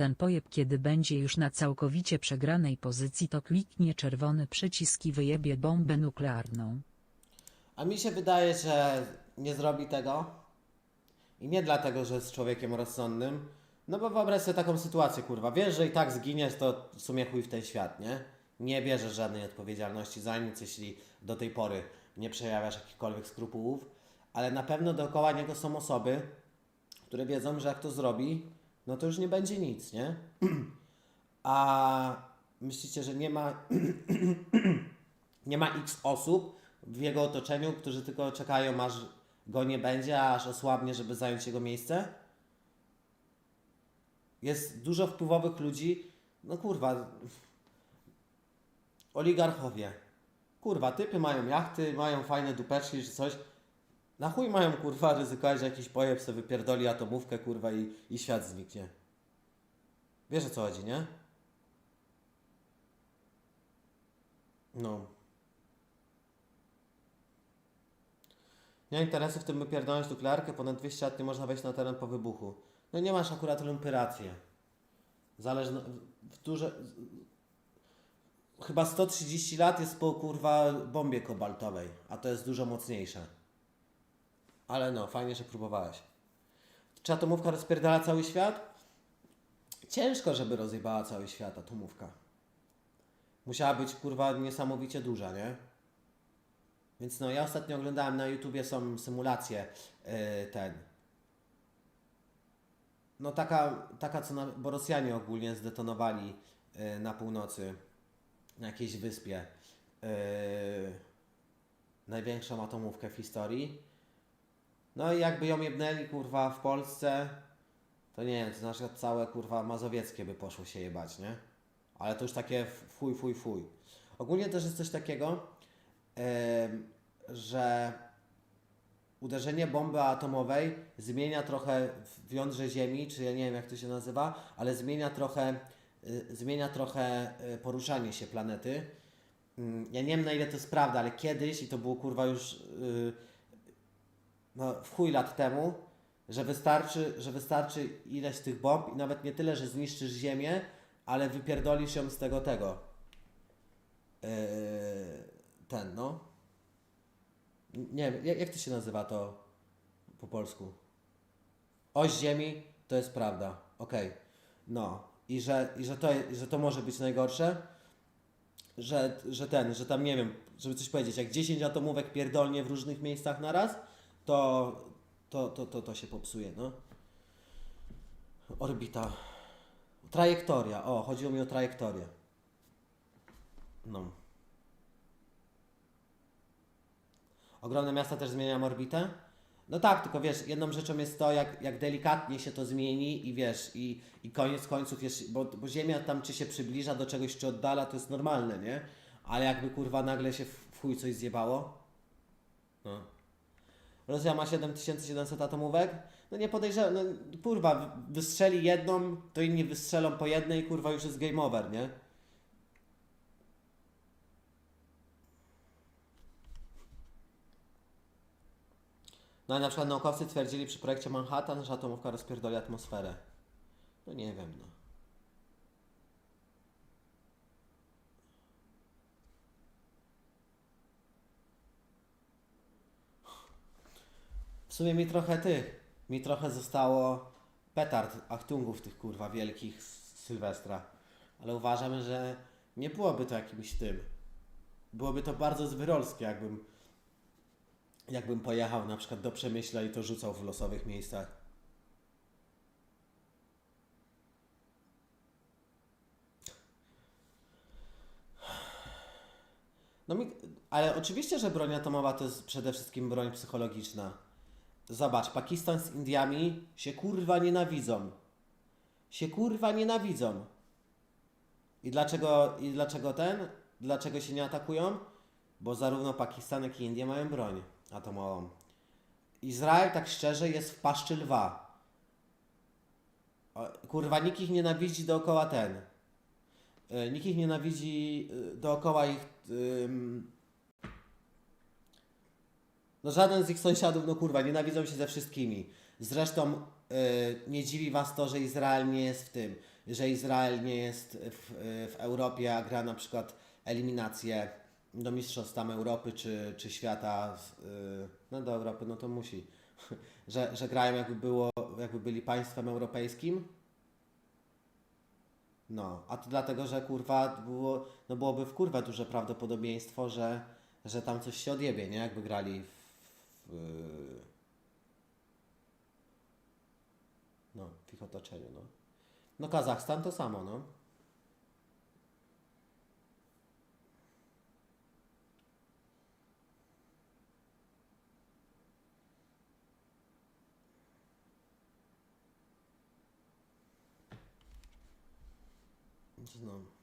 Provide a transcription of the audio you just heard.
Ten pojeb kiedy będzie już na całkowicie przegranej pozycji to kliknie czerwony przycisk i wyjebie bombę nuklearną. A mi się wydaje, że nie zrobi tego. I nie dlatego, że jest człowiekiem rozsądnym. No bo wyobraź sobie taką sytuację, kurwa. Wiesz, że i tak zginiesz, to w sumie chuj w ten świat, nie? Nie bierzesz żadnej odpowiedzialności za nic, jeśli do tej pory nie przejawiasz jakichkolwiek skrupułów. Ale na pewno dookoła niego są osoby, które wiedzą, że jak to zrobi, no to już nie będzie nic, nie? A myślicie, że nie ma nie ma x osób w jego otoczeniu, którzy tylko czekają, aż go nie będzie, aż osłabnie, żeby zająć jego miejsce? Jest dużo wpływowych ludzi, no kurwa, oligarchowie. Kurwa, typy mają jachty, mają fajne dupeczki czy coś. Na chuj mają kurwa ryzykować, że jakiś pojeb sobie wypierdoli atomówkę kurwa i, i świat zniknie. Wiesz o co chodzi, nie? No. Nie ma interesu w tym wypierdolać nuklearkę, ponad 200 lat nie można wejść na teren po wybuchu. No nie masz akurat lumpy rację. Zależno... W duże... Chyba 130 lat jest po kurwa bombie kobaltowej, a to jest dużo mocniejsze. Ale no, fajnie, że próbowałeś. Czy atomówka rozpierdala cały świat? Ciężko, żeby rozjebała cały świat atomówka. Musiała być kurwa niesamowicie duża, nie? Więc no, ja ostatnio oglądałem na YouTubie są symulacje yy, ten. No taka, taka co na, bo Rosjanie ogólnie zdetonowali yy, na północy na jakiejś wyspie yy, największą atomówkę w historii. No i jakby ją jebnęli kurwa w Polsce, to nie wiem, to na przykład całe kurwa mazowieckie by poszło się jebać, nie? Ale to już takie fuj, fuj, fuj. Ogólnie też jest coś takiego, em, że uderzenie bomby atomowej zmienia trochę w jądrze Ziemi, czy ja nie wiem jak to się nazywa, ale zmienia trochę, y, zmienia trochę y, poruszanie się planety. Mm, Ja nie wiem na ile to jest prawda, ale kiedyś, i to było kurwa już y, no, w chuj lat temu, że wystarczy, że wystarczy ileś tych bomb i nawet nie tyle, że zniszczysz Ziemię, ale wypierdolisz ją z tego tego. Yy, ten, no. Nie wiem, jak, to się nazywa to po polsku? Oś Ziemi to jest prawda. Okej. No. I że, i że, to, że to może być najgorsze, że, że ten, że tam nie wiem, żeby coś powiedzieć, jak 10 atomówek pierdolnie w różnych miejscach naraz, to, to, to, to, to się popsuje, no. Orbita. Trajektoria. O, chodziło mi o trajektorię. No. Ogromne miasta też zmieniają orbitę? No tak, tylko wiesz, jedną rzeczą jest to, jak, jak delikatnie się to zmieni i wiesz, i, i koniec końców jest, bo, bo Ziemia tam czy się przybliża do czegoś, czy oddala, to jest normalne, nie? Ale jakby kurwa nagle się w chuj coś zjebało, no. Rosja ma 7700 atomówek. No nie podejrzewam, no kurwa, wystrzeli jedną, to inni wystrzelą po jednej, kurwa już jest game over, nie? No i na przykład naukowcy twierdzili przy projekcie Manhattan, że atomówka rozpierdoli atmosferę. No nie wiem, no. Sumie mi trochę tych, mi trochę zostało petard achtungów tych kurwa wielkich z Sylwestra. Ale uważam, że nie byłoby to jakimś tym. Byłoby to bardzo zwyrolskie, jakbym, jakbym pojechał na przykład do Przemyśla i to rzucał w losowych miejscach. No mi, ale oczywiście, że broń atomowa to jest przede wszystkim broń psychologiczna. Zobacz, Pakistan z Indiami się kurwa nienawidzą. Się kurwa nienawidzą. I dlaczego, I dlaczego ten? Dlaczego się nie atakują? Bo zarówno Pakistan, jak i Indie mają broń atomową. Izrael, tak szczerze, jest w paszczy lwa. Kurwa, nikt ich nienawidzi dookoła ten. Y, Nikt ich nienawidzi y, dookoła ich. ym, no żaden z ich sąsiadów, no kurwa, nienawidzą się ze wszystkimi. Zresztą y, nie dziwi was to, że Izrael nie jest w tym. że Izrael nie jest w, w Europie, a gra na przykład eliminację do Mistrzostw tam Europy czy, czy świata, z, y, no do Europy, no to musi, że, że grają jakby, było, jakby byli państwem europejskim. No, a to dlatego, że kurwa było, no byłoby w kurwa duże prawdopodobieństwo, że, że tam coś się odjebie, nie? Jakby grali w no, w ich otoczeniu, no. No Kazachstan to samo, no. No.